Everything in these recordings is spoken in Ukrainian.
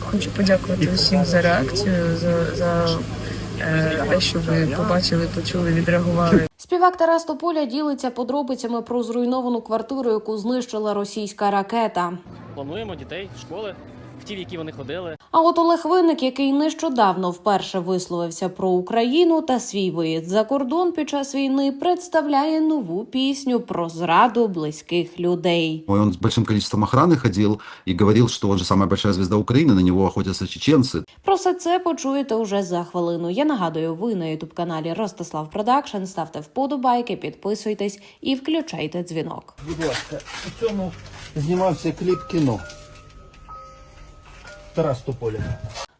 Хочу подякувати усім за реакцію, за, за е, те, що ви побачили, почули, відреагували. Співак Тарас Тополя ділиться подробицями про зруйновану квартиру, яку знищила російська ракета. Плануємо дітей школи, ті, в які вони ходили. А от Олег Винник, який нещодавно вперше висловився про Україну та свій виїзд за кордон під час війни, представляє нову пісню про зраду близьких людей. Он с большим количеством охраны ходил и говорил, что он же самая большая звезда Украины, на него охотятся чеченцы. Про все це почуєте уже за хвилину. Я нагадую, ви на ютуб каналі Ростислав Продакшн. Ставте вподобайки, підписуйтесь і включайте дзвінок. Будь ласка, у цьому знімався кліп кіно. Тарас Тополя.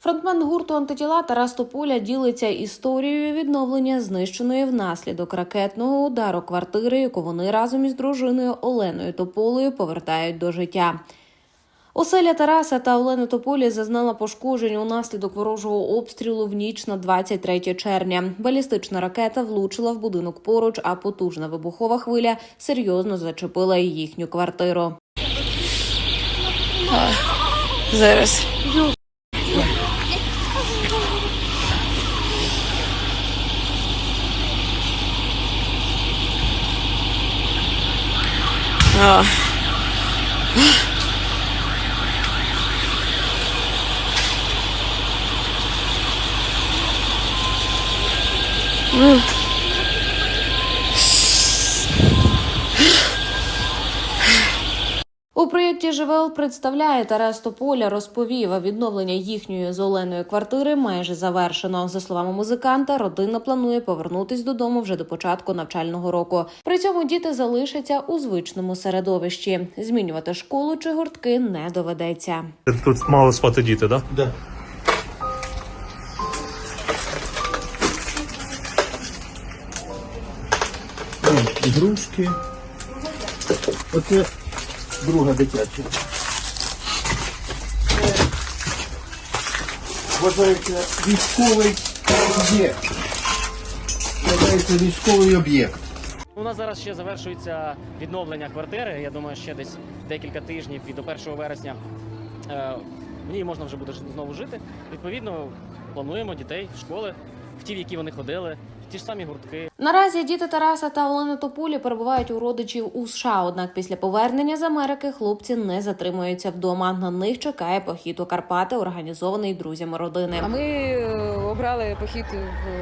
Фронтмен гурту антитіла Тарас Тополя ділиться історією відновлення знищеної внаслідок ракетного удару квартири, яку вони разом із дружиною Оленою Тополею повертають до життя. Оселя Тараса та Олени Тополі зазнала пошкоджень унаслідок ворожого обстрілу в ніч на 23 червня. Балістична ракета влучила в будинок поруч, а потужна вибухова хвиля серйозно зачепила і їхню квартиру. Зараз. А. У проєкті ЖВЛ представляє Тарас Тополя розповів, а відновлення їхньої з Оленою квартири майже завершено. За словами музиканта, родина планує повернутись додому вже до початку навчального року. При цьому діти залишаться у звичному середовищі. Змінювати школу чи гуртки не доведеться. Тут мало спати діти, так? Да? Да. Ігрушки. Оце друга дитяча. Вважається військовий об'єкт. Вважається військовий об'єкт. У нас зараз ще завершується відновлення квартири. Я думаю, ще десь декілька тижнів і до 1 вересня е, в ній можна вже буде знову жити. Відповідно, плануємо дітей в школи, в ті, в які вони ходили, в ті ж самі гуртки. Наразі діти Тараса та Олени Тополі перебувають у родичів у США. Однак після повернення з Америки хлопці не затримуються вдома. На них чекає похід у Карпати, організований друзями родини. А ми е, обрали похід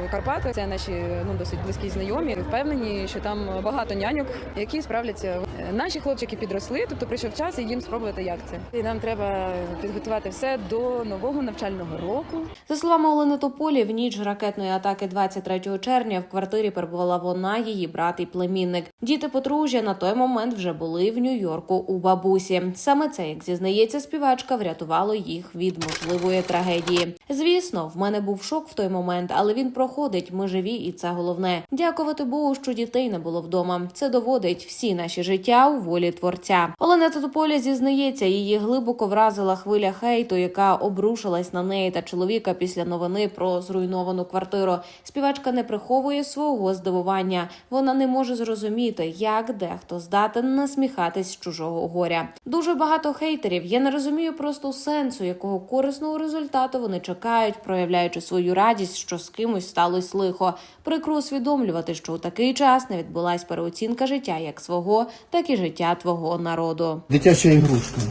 в Карпати. Це наші ну досить близькі знайомі. Впевнені, що там багато няньок, які справляться. Наші хлопчики підросли, тобто прийшов час і їм спробувати, як це. І нам треба підготувати все до нового навчального року. За словами Олени Тополі, в ніч ракетної атаки 23 червня в квартирі перебувала вона, її брат і племінник. Діти подружжя на той момент вже були в Нью-Йорку у бабусі. Саме це, як зізнається співачка, врятувало їх від можливої трагедії. Звісно, в мене був шок в той момент, але він проходить. Ми живі, і це головне. Дякувати Богу, що дітей не було вдома. Це доводить всі наші життя у волі творця. Олена Тополя зізнається, її глибоко вразила хвиля хейту, яка обрушилась на неї та чоловіка після новини про зруйновану квартиру. Співачка не приховує свого здивування. Вона не може зрозуміти, як дехто здатен насміхатись з чужого горя. Дуже багато хейтерів. Я не розумію просто сенсу, якого корисного результату вони чекають, проявляючи свою радість, що з кимось сталося лихо. Прикро усвідомлювати, що у такий час не відбулась переоцінка життя як свого, так і життя твого народу. Дитяча ігрушка.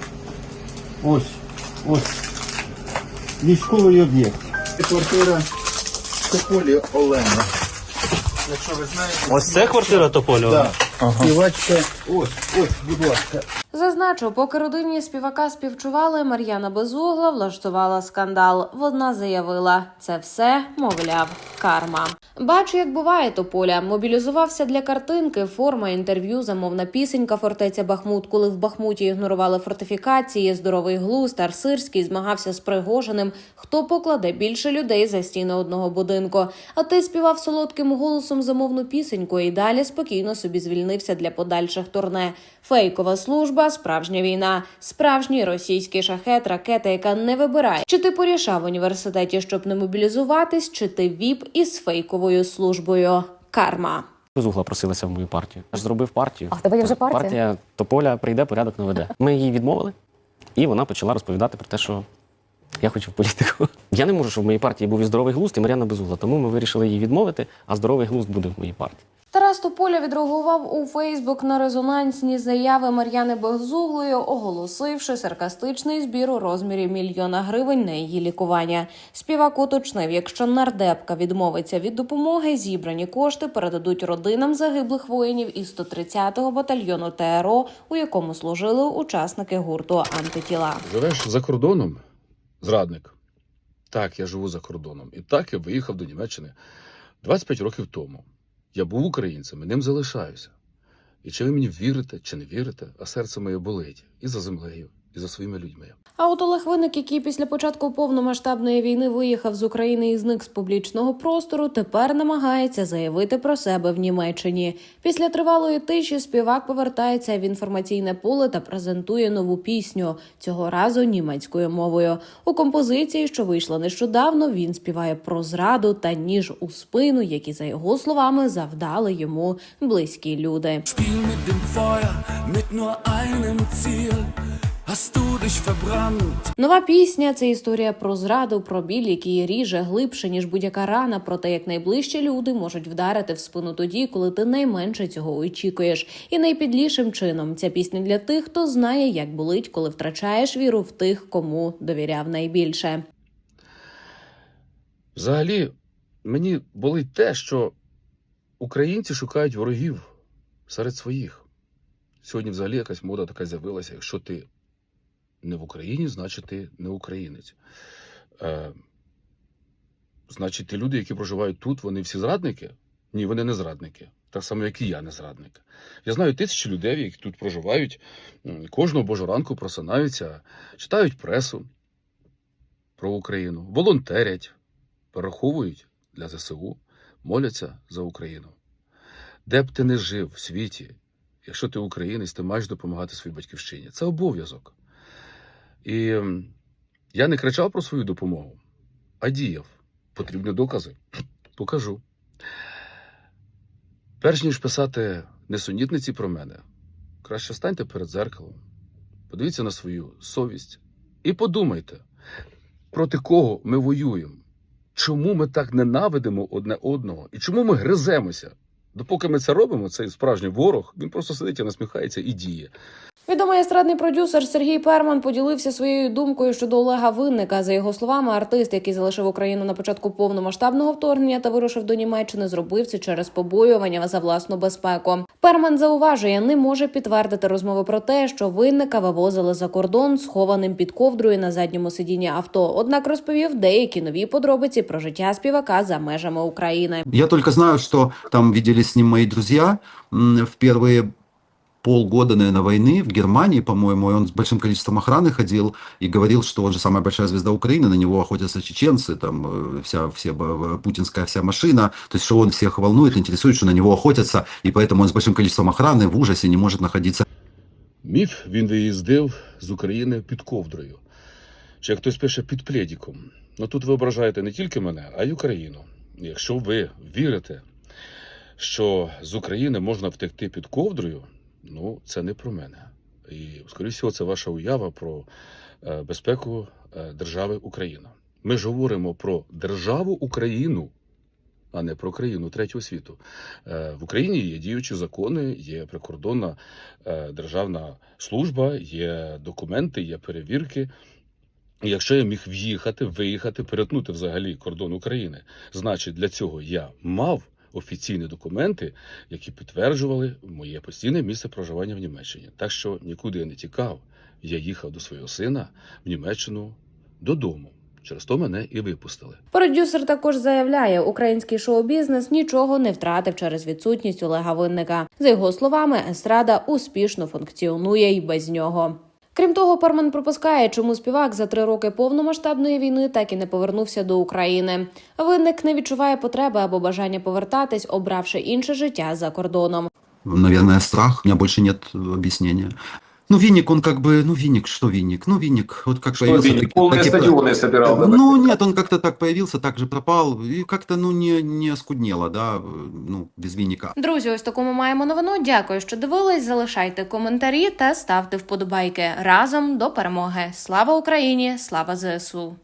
Ось, ось. Військовий об'єкт. Квартира Тополі Олена. Якщо ви знаєте. Ось це квартира Тополєва? Да. Співачка. Ось, ось, будь ласка. Зазначу, поки родині співака співчували, Мар'яна Безугла влаштувала скандал. Вона заявила, це все, мовляв, карма. Бачу, як буває тополя. Мобілізувався для картинки. Форма інтерв'ю, замовна пісенька фортеця Бахмут, коли в Бахмуті ігнорували фортифікації. Здоровий глузд, Арсирський змагався з Пригожиним. Хто покладе більше людей за стіни одного будинку? А ти співав солодким голосом замовну пісеньку і далі спокійно собі звільнився для подальших турне. Фейкова служба, справжня війна, справжній російський шахет, ракета, яка не вибирає, чи ти порішав в університеті, щоб не мобілізуватись, чи ти віп із фейковою службою. Карма. Зугла просилася в мою партію. Аж зробив партію. А в тебе є вже партія? Партія Тополя прийде, порядок наведе. Ми її відмовили. І вона почала розповідати про те, що я хочу в політику. Я не можу, щоб в моїй партії був і здоровий глузд, і Мар'яна Безугла. Тому ми вирішили її відмовити, а здоровий глузд буде в моїй партії. Тополя відреагував у Фейсбук на резонансні заяви Мар'яни Безуглої, оголосивши саркастичний збір у розмірі мільйона гривень на її лікування. Співак уточнив, якщо нардепка відмовиться від допомоги, зібрані кошти передадуть родинам загиблих воїнів із 130-го батальйону ТРО, у якому служили учасники гурту антитіла. Живеш за кордоном, зрадник. Так, я живу за кордоном. І так я виїхав до Німеччини 25 років тому. Я був українцем і ним залишаюся. І чи ви мені вірите, чи не вірите, а серце моє болить і за землею, і за своїми людьми. А от Олег Винник, який після початку повномасштабної війни виїхав з України і зник з публічного простору, тепер намагається заявити про себе в Німеччині. Після тривалої тиші співак повертається в інформаційне поле та презентує нову пісню цього разу німецькою мовою. У композиції, що вийшла нещодавно, він співає про зраду та ніж у спину, які за його словами завдали йому близькі люди. Spiel mit dem Feuer, mit nur einem Ziel. Нова пісня це історія про зраду, про біль, який ріже глибше ніж будь-яка рана, про те, як найближчі люди можуть вдарити в спину тоді, коли ти найменше цього очікуєш. І найпідлішим чином ця пісня для тих, хто знає, як болить, коли втрачаєш віру в тих, кому довіряв найбільше. Взагалі, мені болить те, що українці шукають ворогів серед своїх. Сьогодні взагалі якась мода така з'явилася. Якщо ти не в Україні, значить ти не українець. Е, значить, ті люди, які проживають тут, вони всі зрадники? Ні, вони не зрадники. Так само, як і я не зрадник. Я знаю тисячі людей, які тут проживають, кожного божого ранку просинаються, читають пресу про Україну, волонтерять, перераховують для ЗСУ, моляться за Україну. Де б ти не жив в світі, якщо ти українець, ти маєш допомагати своїй батьківщині. Це обов'язок. І я не кричав про свою допомогу, а діяв. Потрібні докази. Покажу. Перш ніж писати несунітниці про мене, краще станьте перед зеркалом, подивіться на свою совість і подумайте, проти кого ми воюємо. Чому ми так ненавидимо одне одного? І чому ми гриземося? Допоки ми це робимо, цей справжній ворог, він просто сидить і насміхається і діє. Відомий естрадний продюсер Сергій Перман поділився своєю думкою щодо Олега Винника. За його словами, артист, який залишив Україну на початку повномасштабного вторгнення та вирушив до Німеччини, зробив це через побоювання за власну безпеку. Перман зауважує, не може підтвердити розмови про те, що винника вивозили за кордон схованим під ковдрою на задньому сидінні авто. Однак розповів деякі нові подробиці про життя співака за межами України. Я только знаю, что там виделись с ним мои друзья м, в первые полгода, наверное, войны в Германии, по-моему, и он с большим количеством охраны ходил и говорил, что он же самая большая звезда Украины, на него охотятся чеченцы, там э, вся, все, б- путинская вся машина, то есть что он всех волнует, интересует, что на него охотятся, и поэтому он с большим количеством охраны в ужасе не может находиться Міф він виїздив з України під ковдрою. Чи як хтось пише під пледіком. Ну тут ви ображаєте не тільки мене, а й Україну. Якщо ви вірите, що з України можна втекти під ковдрою, ну це не про мене. І, скоріше це ваша уява про е, безпеку е, держави Україна. Ми ж говоримо про державу Україну, а не про країну третього світу. Е, В Україні є діючі закони, є прикордонна державна служба, є документи, є перевірки. Якщо я міг в'їхати, виїхати, перетнути взагалі кордон України, значить для цього я мав офіційні документи, які підтверджували моє постійне місце проживання в Німеччині. Так що нікуди я не тікав. Я їхав до свого сина в Німеччину додому. Через то мене і випустили. Продюсер також заявляє, український шоу-бізнес нічого не втратив через відсутність Олега Винника. За його словами, естрада успішно функціонує й без нього. Крім того, Парман пропускає, чому співак за три роки повномасштабної війни так і не повернувся до України. Винник не відчуває потреби або бажання повертатись, обравши інше життя за кордоном. наверное, страх. У меня больше нет объяснения. Ну, Винник, он как бы, ну, Винник, что Винник? Ну, Винник, вот как появился... так- Полные так и про- стадионы собирал. да, Ну, нет, он как-то так появился, так же пропал, и как-то, ну, не, не оскуднело, да, ну, без Винника. Друзі, ось таку ми маємо новину. Дякую, що дивились. Залишайте коментарі та ставте вподобайки разом до перемоги. Слава Україні! Слава ЗСУ!